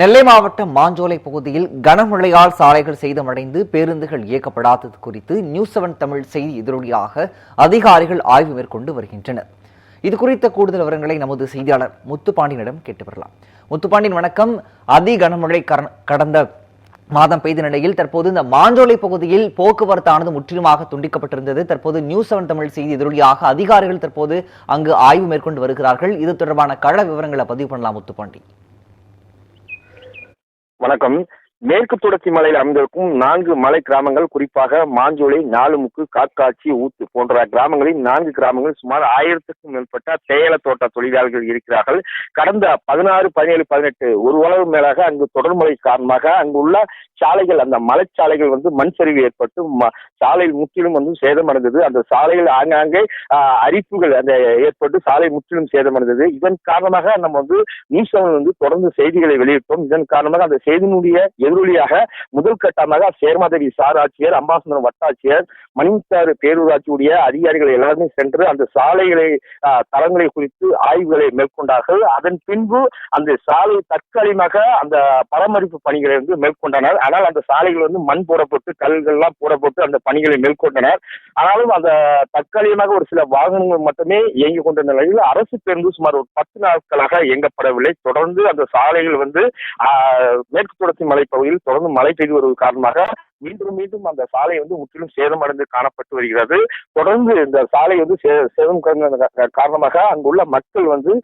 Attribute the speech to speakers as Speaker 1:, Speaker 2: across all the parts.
Speaker 1: நெல்லை மாவட்டம் மாஞ்சோலை பகுதியில் கனமழையால் சாலைகள் சேதமடைந்து பேருந்துகள் இயக்கப்படாதது குறித்து நியூஸ் செவன் தமிழ் செய்தி எதிரொலியாக அதிகாரிகள் ஆய்வு மேற்கொண்டு வருகின்றனர். இது குறித்த கூடுதல் விவரங்களை நமது செய்தியாளர் முத்துப்பாண்டியனிடம் கேட்டு வரலாம். முத்துப்பாண்டியன் வணக்கம். அதி கனமழை கடந்த மாதம் பெய்த நிலையில் தற்போது இந்த மாஞ்சோலை பகுதியில் போக்குவரத்தானது முற்றிலுமாக துண்டிக்கப்பட்டிருந்தது. தற்போது நியூஸ் செவன் தமிழ் செய்தி எதிரொலியாக அதிகாரிகள் தற்போது அங்கு ஆய்வு மேற்கொண்டு வருகிறார்கள். இது தொடர்பான கள விவரங்களை பதிவு பண்ணலாம் முத்துப்பாண்டி.
Speaker 2: வணக்கம். மேற்கு தொடர்ச்சி மலையில் அமைந்திருக்கும் நான்கு மலை கிராமங்கள் குறிப்பாக மாஞ்சோலை நாலுமுக்கு காக்காட்சி ஊத்து போன்ற கிராமங்களில் நான்கு கிராமங்கள் சுமார் ஆயிரத்துக்கும் மேற்பட்ட தேயிலை தோட்ட தொழிலாளர்கள் இருக்கிறார்கள். கடந்த பதினாறு பதினேழு பதினெட்டு ஒரு உலகம் மேலாக அங்கு தொடர்மழை காரணமாக அங்கு உள்ள சாலைகள் அந்த மலைச்சாலைகள் வந்து மண் சரிவு ஏற்பட்டு ம- சாலையில் முற்றிலும் வந்து சேதமடைந்தது. அந்த சாலையில் ஆங்காங்கே அரிப்புகள் அந்த ஏற்பட்டு சாலை முற்றிலும் சேதமடைந்தது. இதன் காரணமாக நம்ம வந்து நியூஸ் வந்து தொடர்ந்து செய்திகளை வெளியிட்டோம். இதன் காரணமாக அந்த செய்தியினுடைய எதிரொலியாக முதல் கட்டமாக சேர்மாதேவி சார் ஆட்சியர் அம்பாசந்தரம் வட்டாட்சியர் மணிமுத்தாறு பேரூராட்சியுடைய அதிகாரிகள் எல்லாருமே சென்று அந்த சாலைகளை தரங்களை குறித்து ஆய்வுகளை மேற்கொண்டார்கள். அதன் பின்பு அந்த சாலை தற்காலிகமாக அந்த பராமரிப்பு பணிகளை வந்து மேற்கொண்டனர். ஆனால் அந்த சாலைகள் வந்து மண் போடப்பட்டு கல்கள் எல்லாம் போடப்பட்டு அந்த பணிகளை மேற்கொண்டனர். ஆனாலும் அந்த தற்காலிகமாக ஒரு சில வாகனங்கள் மட்டுமே இயங்கிக் கொண்ட நிலையில் அரசு பேருந்து சுமார் ஒரு பத்து நாட்களாக இயங்கப்படவில்லை. தொடர்ந்து அந்த சாலைகள் வந்து மேற்கு தொடர்ச்சி பகுதியில் தொடர்ந்து மழை பெய்து வருவது காரணமாக மீண்டும் மீண்டும் அந்த சாலை வந்து முற்றிலும் சேதமடைந்து காணப்பட்டு வருகிறது. தொடர்ந்து இந்த சாலை வந்து சே- சேதம் காரணமாக அங்குள்ள மக்கள் வந்து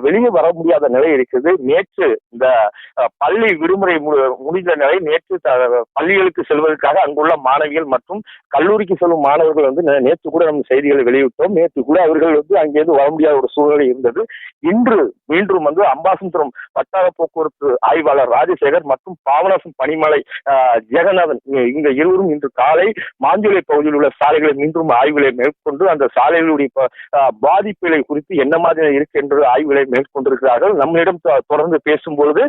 Speaker 2: வெளியே வர முடியாத நிலை இருக்குது. நேற்று இந்த பள்ளி விடுமுறை மு- முடிந்த நிலை நேற்று பள்ளிகளுக்கு செல்வதற்காக அங்குள்ள மாணவிகள் மற்றும் கல்லூரிக்கு செல்லும் மாணவர்கள் வந்து நே- நேற்று கூட நம்ம செய்திகளை வெளியிட்டோம். நேற்று கூட அவர்கள் வந்து அங்கேருந்து வர முடியாத ஒரு சூழ்நிலை இருந்தது. இன்று மீண்டும் வந்து அம்பாசந்தரம் வட்டார போக்குவரத்து ஆய்வாளர் ராஜசேகர் மற்றும் பாபநாசம் பனிமலை ஜெகநாதன் இந்த இருவரும் இன்று காலை மாஞ்சோலை பகுதியில் உள்ள சாலைகளை மீண்டும் ஆய்வுகளை மேற்கொண்டு அந்த சாலைகளுடைய பாதிப்புகளை குறித்து என்ன மாதிரி இருக்கு என்று ஆய்வுகளை மேற்கொண்டிருக்கிறார்கள். நம்மளிடம் தொடர்ந்து பேசும்பொழுது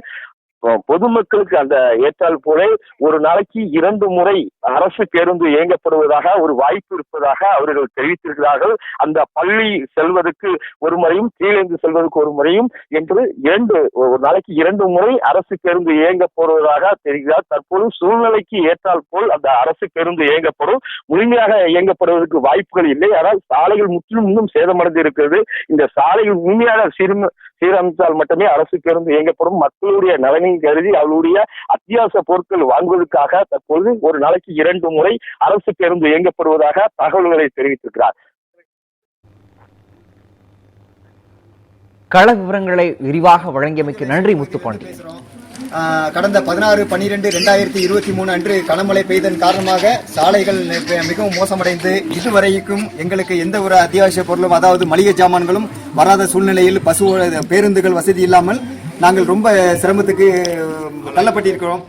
Speaker 2: பொதுமக்களுக்கு அந்த ஏற்றால் போல ஒரு நாளைக்கு இரண்டு முறை அரசு பேருந்து இயங்கப்படுவதாக ஒரு வாய்ப்பு இருப்பதாக அவர்கள் தெரிவித்திருக்கிறார்கள். அந்த பள்ளி செல்வதற்கு ஒரு முறையும் கீழேந்து செல்வதற்கு ஒரு முறையும் என்று இரண்டு ஒரு நாளைக்கு இரண்டு முறை அரசு பேருந்து இயங்க போவதாக தெரிகிறார். தற்போது சூழ்நிலைக்கு ஏற்றால் போல் அந்த அரசு பேருந்து இயங்கப்படும். முழுமையாக இயங்கப்படுவதற்கு வாய்ப்புகள் இல்லை. ஆனால் சாலைகள் முற்றிலும் இன்னும் சேதமடைந்து இருக்கிறது இந்த சாலைகள் முழுமையாக சிறுமை சீரமைத்தால் மட்டுமே அரசு பேருந்து இயங்கப்படும். மக்களுடைய நலனையும் கருதி அவளுடைய அத்தியாவசிய பொருட்கள் வாங்குவதற்காக தற்போது ஒரு நாளைக்கு இரண்டு முறை அரசு பேருந்து இயங்கப்படுவதாக தகவல்களை தெரிவித்திருக்கிறார்.
Speaker 1: கள விவரங்களை விரிவாக வழங்கியமைக்கு நன்றி முத்துப்பாண்டி.
Speaker 3: கடந்த பதினாறு பன்னிரெண்டு ரெண்டாயிரத்தி இருபத்தி மூணு அன்று கனமழை பெய்ததன் காரணமாக சாலைகள் மிகவும் மோசமடைந்து இதுவரைக்கும் எங்களுக்கு எந்த ஒரு அத்தியாவசிய பொருளும் அதாவது மளிகை சாமான்களும் வராத சூழ்நிலையில் பசு பேருந்துகள் வசதி இல்லாமல் நாங்கள் ரொம்ப சிரமத்துக்கு தள்ளப்பட்டிருக்கிறோம்.